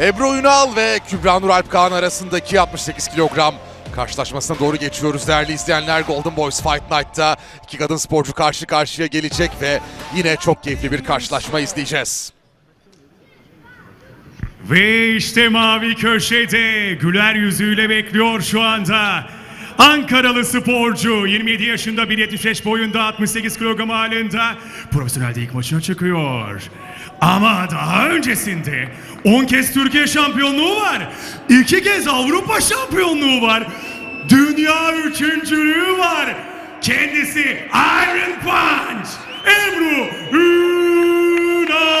Ebru Ünal ve Kübra Nur Alp Kağan arasındaki 68 kilogram karşılaşmasına doğru geçiyoruz değerli izleyenler. Golden Boys Fight Night'ta iki kadın sporcu karşı karşıya gelecek ve yine çok keyifli bir karşılaşma izleyeceğiz. Ve işte mavi köşede güler yüzüyle bekliyor şu anda. Ankaralı sporcu 27 yaşında 1.75 boyunda 68 kilogram ağırlığında profesyonelde ilk maçına çıkıyor. Ama daha öncesinde 10 kez Türkiye şampiyonluğu var. 2 kez Avrupa şampiyonluğu var. Dünya üçüncülüğü var. Kendisi Iron Punch Ebru Ünal.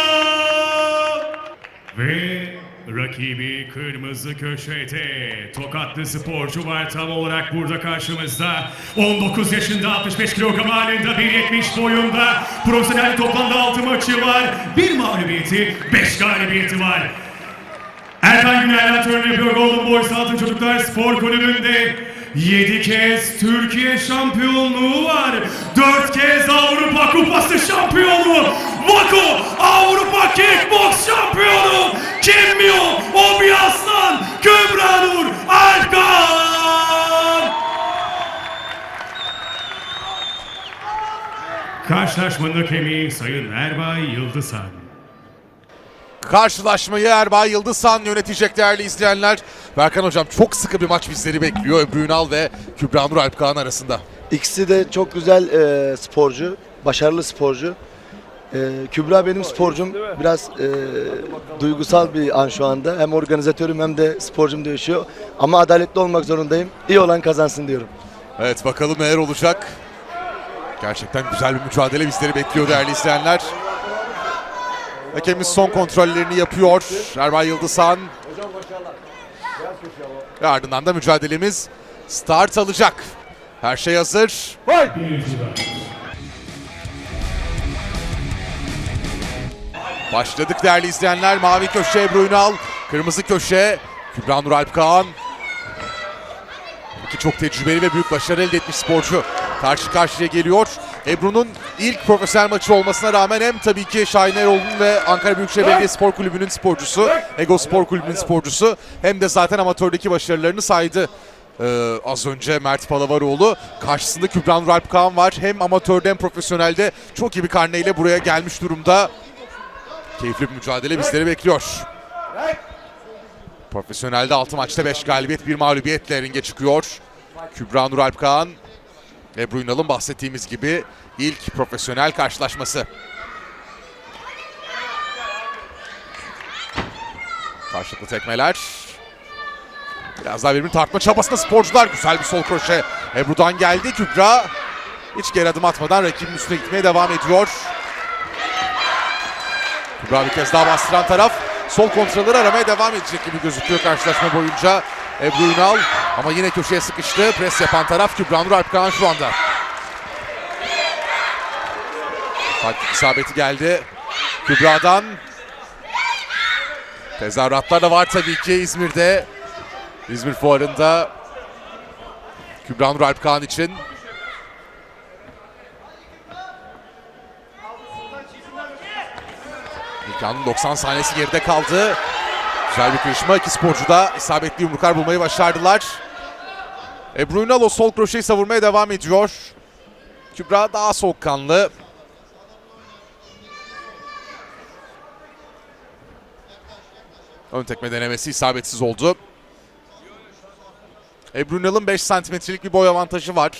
Ve rakibi kırmızı köşede. Tokatlı sporcu var tam olarak burada karşımızda. 19 yaşında 65 kilogram halinde 1.70 boyunda. Profesyonel toplamda 6 maçı var. Bir mağlubiyeti 5 galibiyeti var. Erkan Günay antrenörü yapıyor. Golden Boys Altın Çocuklar Spor Kulübü'nde 7 kez Türkiye şampiyonluğu var. 4 kez Avrupa Kupası şampiyonu. Vako Avrupa Kickbox şampiyonu. Kim mi o? O bir aslan. Kübra Nur Alkan. Karşılaşmanın hakemi Sayın Erbay Yıldızhan. Karşılaşmayı Erbay Yıldızhan yönetecek değerli izleyenler. Berkan Hocam çok sıkı bir maç bizleri bekliyor Ebru Ünal ve Kübra Nur Alp Kağan arasında. İkisi de çok güzel e, sporcu, başarılı sporcu. E, Kübra benim sporcum. Biraz e, duygusal bir an şu anda. Hem organizatörüm hem de sporcum değişiyor. Ama adaletli olmak zorundayım. İyi olan kazansın diyorum. Evet bakalım neler olacak. Gerçekten güzel bir mücadele bizleri bekliyor değerli izleyenler. Hakemimiz son kontrollerini yapıyor. Erbay Yıldızhan. Ve ardından da mücadelemiz start alacak. Her şey hazır. Başladık değerli izleyenler. Mavi köşe Ebru Ünal. Kırmızı köşe Kübra Nur Alp. İki çok tecrübeli ve büyük başarı elde etmiş sporcu karşı karşıya geliyor. Ebru'nun ilk profesyonel maçı olmasına rağmen hem tabii ki Şahin Eroğlu'nun ve Ankara Büyükşehir Belediye Spor Kulübü'nün sporcusu, Ego Spor Kulübü'nün sporcusu hem de zaten amatördeki başarılarını saydı. Ee, az önce Mert Palavaroğlu karşısında Kübra Nur Alp Kağan var. Hem amatörde hem profesyonelde çok iyi bir karneyle buraya gelmiş durumda. Keyifli bir mücadele bizleri bekliyor. Profesyonelde 6 maçta 5 galibiyet 1 mağlubiyetle ringe çıkıyor. Kübra Nur Alp Kağan, Ebru Ünal'ın bahsettiğimiz gibi ilk profesyonel karşılaşması. Karşılıklı tekmeler. Biraz daha birbirini tartma çabasında sporcular. Güzel bir sol kroşe. Ebru'dan geldi. Kübra hiç geri adım atmadan rakibin üstüne gitmeye devam ediyor. Kübra bir kez daha bastıran taraf. Sol kontraları aramaya devam edecek gibi gözüküyor karşılaşma boyunca. Ebru Ünal ama yine köşeye sıkıştı. Pres yapan taraf Kübra Nur Alpkağan şu anda. Taktik isabeti geldi. Kübra'dan. Tezahüratlar da var tabii ki İzmir'de. İzmir Fuarı'nda Kübra Nur Alpkağan için. Anın 90 saniyesi geride kaldı. Güzel bir kırışma. İki sporcu da isabetli yumruklar bulmayı başardılar. Ebru Ünal o sol kroşeyi savurmaya devam ediyor. Kübra daha soğukkanlı. Ön tekme denemesi isabetsiz oldu. Ebru Ünal'ın 5 santimetrelik bir boy avantajı var.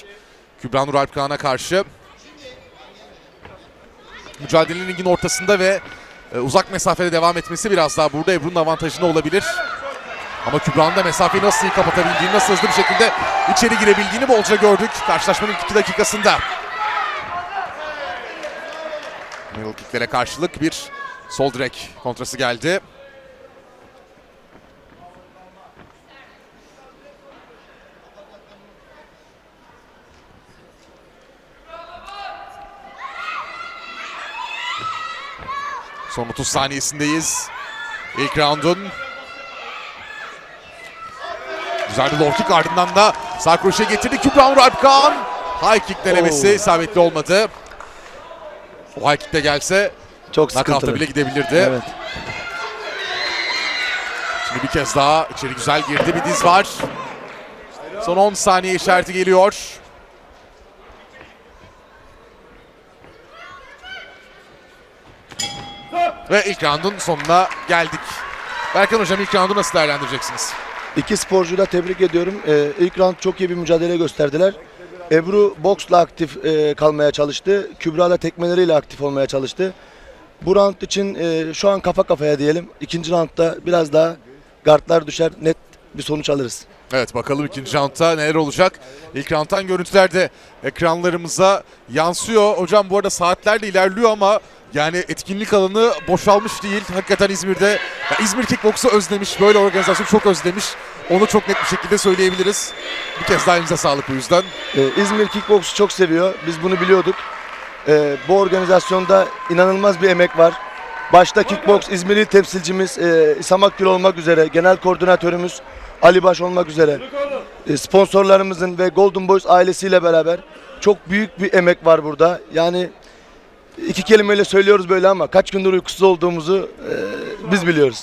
Kübra Nur Alp Kağan'a karşı. Mücadelenin ligin ortasında ve e, uzak mesafede devam etmesi biraz daha burada Ebru'nun avantajına olabilir. Ama Kübra'nın da mesafeyi nasıl iyi kapatabildiğini, nasıl hızlı bir şekilde içeri girebildiğini bolca gördük karşılaşmanın ilk iki dakikasında. Middle kicklere karşılık bir sol direk kontrası geldi. Son 30 saniyesindeyiz. İlk roundun. Güzel bir low kick ardından da sağ kroşe getirdi. Kübra Alpkan. High kick denemesi Oo. isabetli olmadı. O high kick de gelse Çok sıkıntılı. bile gidebilirdi. Evet. Şimdi bir kez daha içeri güzel girdi bir diz var. Son 10 saniye işareti geliyor. Ve ilk roundun sonuna geldik. Berkan Hocam ilk roundu nasıl değerlendireceksiniz? İki sporcuyu da tebrik ediyorum. Ee, ilk round çok iyi bir mücadele gösterdiler. Ebru boksla aktif e, kalmaya çalıştı. Kübra da tekmeleriyle aktif olmaya çalıştı. Bu round için e, şu an kafa kafaya diyelim. İkinci roundda biraz daha gardlar düşer. Net bir sonuç alırız. Evet bakalım ikinci roundda neler olacak. İlk rounddan görüntüler de ekranlarımıza yansıyor. Hocam bu arada saatlerle ilerliyor ama yani etkinlik alanı boşalmış değil. Hakikaten İzmir'de ya İzmir Kickbox'u özlemiş. Böyle organizasyon çok özlemiş. Onu çok net bir şekilde söyleyebiliriz. Bir kez daha elinize sağlık bu yüzden. Ee, İzmir Kickbox'u çok seviyor. Biz bunu biliyorduk. Ee, bu organizasyonda inanılmaz bir emek var. Başta Kickbox İzmirli temsilcimiz e, İsam Akgül olmak üzere, genel koordinatörümüz Ali Baş olmak üzere, e, sponsorlarımızın ve Golden Boys ailesiyle beraber çok büyük bir emek var burada. Yani iki kelimeyle söylüyoruz böyle ama kaç gündür uykusuz olduğumuzu e, biz biliyoruz.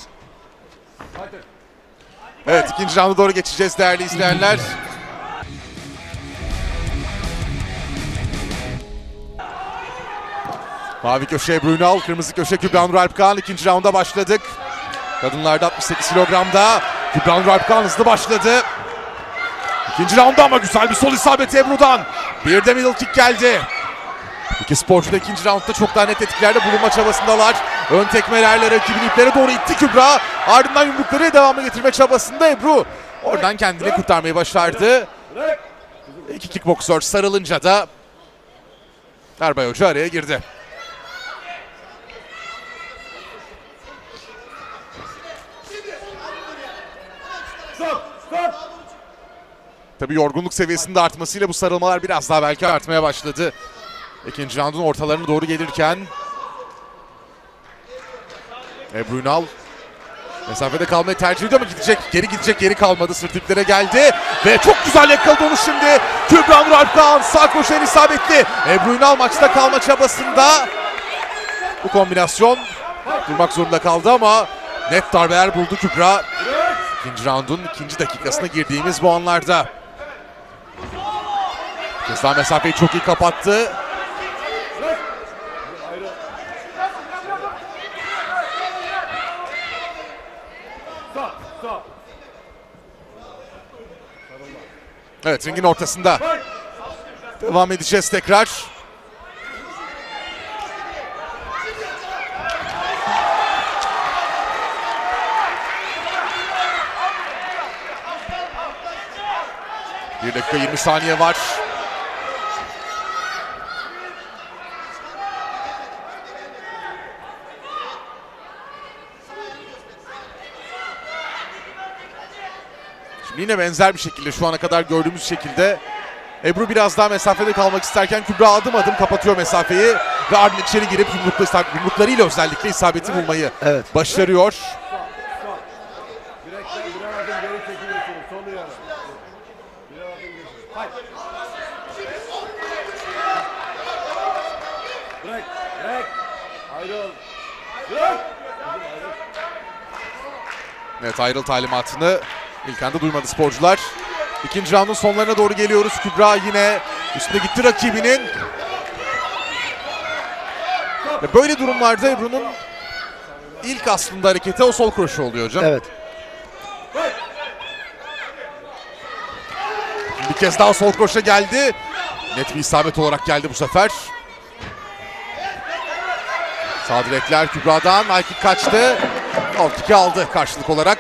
Evet ikinci rounda doğru geçeceğiz değerli izleyenler. Mavi köşe Ebru Ünal, kırmızı köşe Kübra Nur Alpkan. İkinci rounda başladık. Kadınlarda 68 kilogramda. Kübra Nur Alpkan hızlı başladı. İkinci rounda ama güzel bir sol isabeti Ebru'dan. Bir de middle kick geldi. İki sporcu da ikinci roundda çok daha net etkilerde bulunma çabasındalar. Ön tekmelerle rakibin iplere doğru itti Kübra. Ardından yumrukları devamlı getirme çabasında Ebru. Oradan kendini kurtarmayı başardı. İki kickboksör sarılınca da Erbay Hoca araya girdi. Tabii yorgunluk seviyesinin de artmasıyla bu sarılmalar biraz daha belki artmaya başladı. İkinci roundun ortalarına doğru gelirken Ebru Ünal mesafede kalmayı tercih ediyor ama gidecek. Geri gidecek geri kalmadı. Sırt iplere geldi. Ve çok güzel yakaladı onu şimdi. Kübra Nur Alpkan sağ koşan isabetli. Ebru Ünal maçta kalma çabasında. Bu kombinasyon durmak zorunda kaldı ama net darbeler buldu Kübra. İkinci roundun ikinci dakikasına girdiğimiz bu anlarda. Daha mesafeyi çok iyi kapattı. Evet ringin ortasında. Devam edeceğiz tekrar. Bir dakika 20 saniye var. Şimdi yine benzer bir şekilde şu ana kadar gördüğümüz şekilde Ebru biraz daha mesafede kalmak isterken Kübra adım adım kapatıyor mesafeyi ve ardından içeri girip yumrukla, yumruklarıyla özellikle isabeti bulmayı Evet. başarıyor. Evet ayrıl talimatını ilk anda duymadı sporcular. İkinci roundun sonlarına doğru geliyoruz. Kübra yine üstüne gitti rakibinin. Ve böyle durumlarda Ebru'nun ilk aslında hareketi o sol kroşe oluyor hocam. Evet. Bir kez daha sol kroşe geldi. Net bir isabet olarak geldi bu sefer. Sağ direkler Kübra'dan. Aykik kaçtı. Alt kick'i aldı karşılık olarak.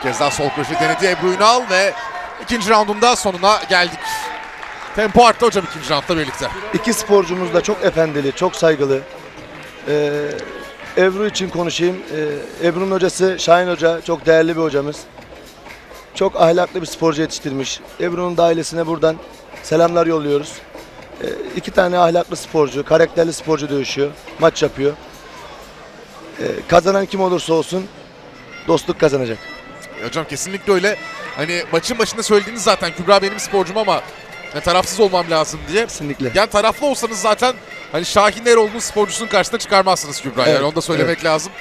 Bir kez daha sol kroşe denedi Ebru Ünal ve ikinci roundunda sonuna geldik. Tempo arttı hocam ikinci roundla birlikte. İki sporcumuz da çok efendili, çok saygılı. Ee, Ebru için konuşayım. Ee, Ebru'nun hocası Şahin Hoca çok değerli bir hocamız. Çok ahlaklı bir sporcu yetiştirmiş. Ebru'nun da ailesine buradan selamlar yolluyoruz. Ee, iki tane ahlaklı sporcu, karakterli sporcu dövüşüyor, maç yapıyor. Ee, kazanan kim olursa olsun dostluk kazanacak. Hocam kesinlikle öyle. Hani maçın başında söylediğiniz zaten Kübra benim sporcum ama ne tarafsız olmam lazım diye. Kesinlikle. Yani taraflı olsanız zaten hani Şahin Eroğlu'nun sporcusunun karşısına çıkarmazsınız Kübra. Evet, Yani onu da söylemek lazım.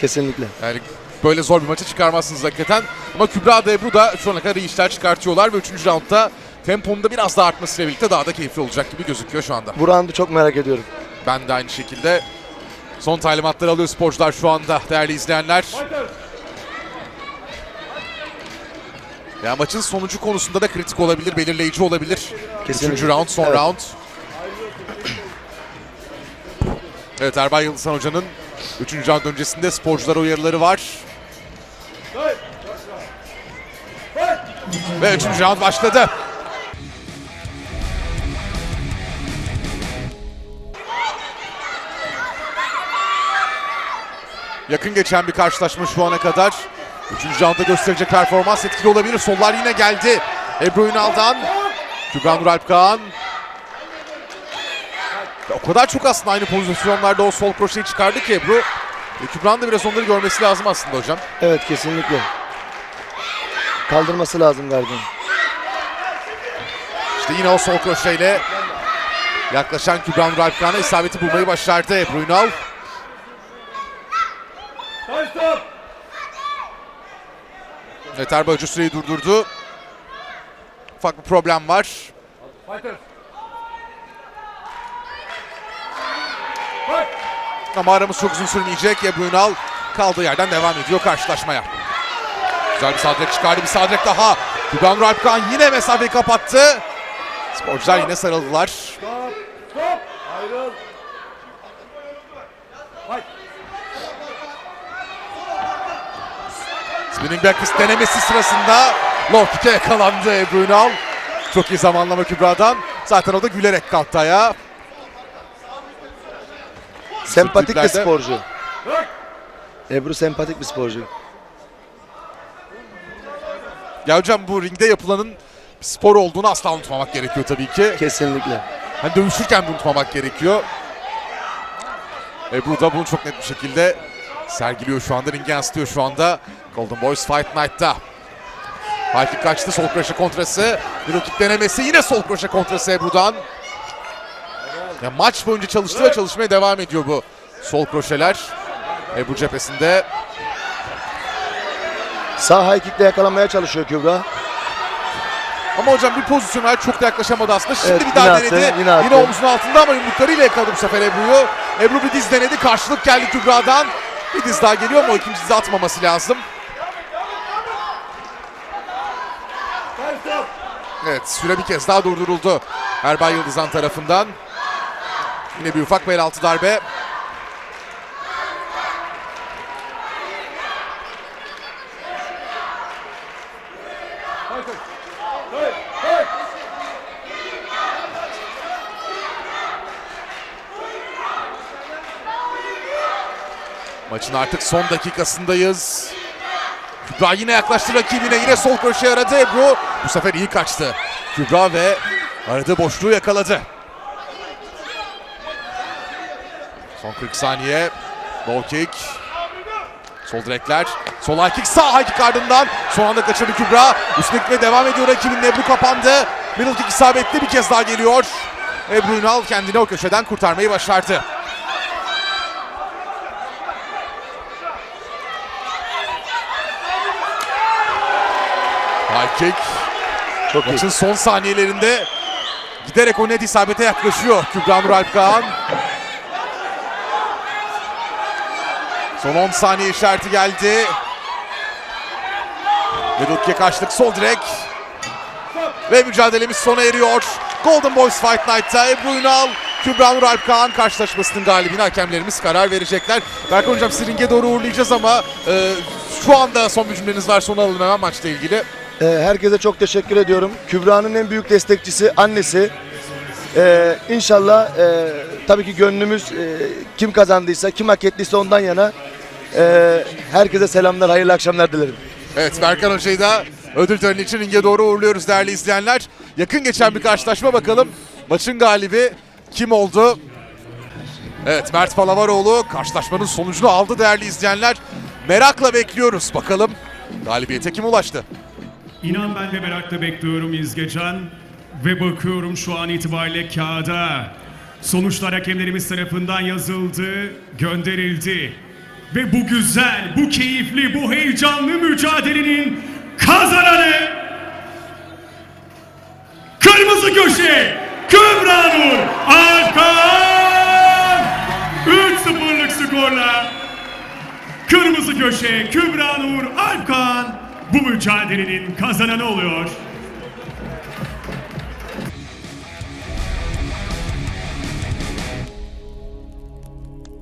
Kesinlikle. Yani böyle zor bir maçı çıkarmazsınız hakikaten. Ama Kübra da Ebru da şu ana kadar iyi işler çıkartıyorlar ve 3. roundda temponun da biraz daha artmasıyla birlikte daha da keyifli olacak gibi gözüküyor şu anda. Bu roundu çok merak ediyorum. Ben de aynı şekilde son talimatları alıyor sporcular şu anda değerli izleyenler. Ya maçın sonucu konusunda da kritik olabilir, belirleyici olabilir. Kesinlikle. Üçüncü round, son Evet. round. Evet Erbay Yıldızhan Hoca'nın 3. round öncesinde sporculara uyarıları var. Ve 3. round başladı. Yakın geçen bir karşılaşma şu ana kadar. Üçüncü roundda gösterecek performans etkili olabilir. Sollar yine geldi. Ebru Ünal'dan. Kübra Nuralp Kağan. Ve O kadar çok aslında aynı pozisyonlarda o sol kroşeyi çıkardı ki Ebru. E, Kübra'nın da biraz onları görmesi lazım aslında hocam. Evet kesinlikle. Kaldırması lazım gardını. İşte yine o sol kroşeyle yaklaşan Kübra Nuralp Kağan'a isabeti bulmayı başardı Ebru Ünal. Hoca süreyi durdurdu. Ufak bir problem var. Fighter. Ama aramız çok uzun sürmeyecek. Ebru Ünal kaldığı yerden devam ediyor karşılaşmaya. Güzel bir sadrek çıkardı. Bir sadrek daha. Kübra Nuralp Kağan yine mesafeyi kapattı. Sporcular yine sarıldılar. Stop. Stop. Ayrıl. Fight. Spinning back fist denemesi sırasında low kick'e yakalandı Ebru Ünal. Çok iyi zamanlama Kübra'dan. Zaten o da gülerek kalktı ayağa. Sempatik bir sporcu. Ebru sempatik bir sporcu. Ya hocam bu ringde yapılanın spor olduğunu asla unutmamak gerekiyor tabii ki. Kesinlikle. Hani dövüşürken de unutmamak gerekiyor. Ebru da bunu çok net bir şekilde sergiliyor şu anda. Ringe yansıtıyor şu anda. Golden Boys Fight Night'ta. Kick kaçtı. Sol kroşe kontrası. Middle kick denemesi. Yine sol kroşe kontrası Ebru'dan. Ya maç boyunca çalıştı ve çalışmaya devam ediyor bu sol kroşeler. Ebru cephesinde. Sağ high kick'le yakalamaya çalışıyor Kübra. Ama hocam bir pozisyona çok da yaklaşamadı aslında. Şimdi Evet, bir daha yine attı, denedi. yine attı. omzunun altında ama yumruklarıyla yakaladı bu sefer Ebru'yu. Ebru bir diz denedi. Karşılık geldi Kübra'dan. Bir diz daha geliyor ama o ikinci dizi atmaması lazım. Evet süre bir kez daha durduruldu. Erbay Yıldızan tarafından. Yine bir ufak bel altı darbe. Fighter. Hey. Hey. Maçın artık son dakikasındayız. Kübra yine yaklaştı rakibine. Yine sol köşe aradı Ebru. Bu sefer iyi kaçtı. Kübra ve aradığı boşluğu yakaladı. Son 40 saniye. Low kick. Sol direkler. Sol high kick. Sağ high kick ardından. Son anda kaçırdı Kübra. Üstüne gitmeye devam ediyor rakibinin. Ebru kapandı. Middle kick isabetli bir kez daha geliyor. Ebru Ünal kendini o köşeden kurtarmayı başardı. High kick. Çok iyi. Maçın son saniyelerinde giderek o net isabete yaklaşıyor Kübra Nuralp Kağan. Son 10 saniye işareti geldi. Middle kaçtık sol direk. Ve mücadelemiz sona eriyor. Golden Boys Fight Night'ta Ebru Ünal, Kübra Nuralp Kağan karşılaşmasının galibine hakemlerimiz karar verecekler. Berkan Hocam sizi ringe doğru uğurlayacağız ama e, şu anda son bir cümleniz var sonra alalım hemen maçla ilgili. Ee, herkese çok teşekkür ediyorum. Kübra'nın en büyük destekçisi annesi. Ee, inşallah e, tabii ki gönlümüz e, kim kazandıysa, kim hak ettiyse ondan yana. Ee, herkese selamlar, hayırlı akşamlar dilerim. Evet Berkan Hoca'yı da ödül töreni için ringe doğru uğurluyoruz değerli izleyenler. Yakın geçen bir karşılaşma bakalım. Maçın galibi kim oldu? Evet Mert Palavaroğlu karşılaşmanın sonucunu aldı değerli izleyenler. Merakla bekliyoruz. Bakalım galibiyete kim ulaştı? İnan ben de merakla bekliyorum İzgecan. Ve bakıyorum şu an itibariyle kağıda. Sonuçlar hakemlerimiz tarafından yazıldı, gönderildi. Ve bu güzel, bu keyifli, bu heyecanlı mücadelenin kazananı Kırmızı köşe Kübra Nur Alkan 3-0'lık skorla Kırmızı köşe Kübra Nur Alkan bu mücadelenin kazananı oluyor.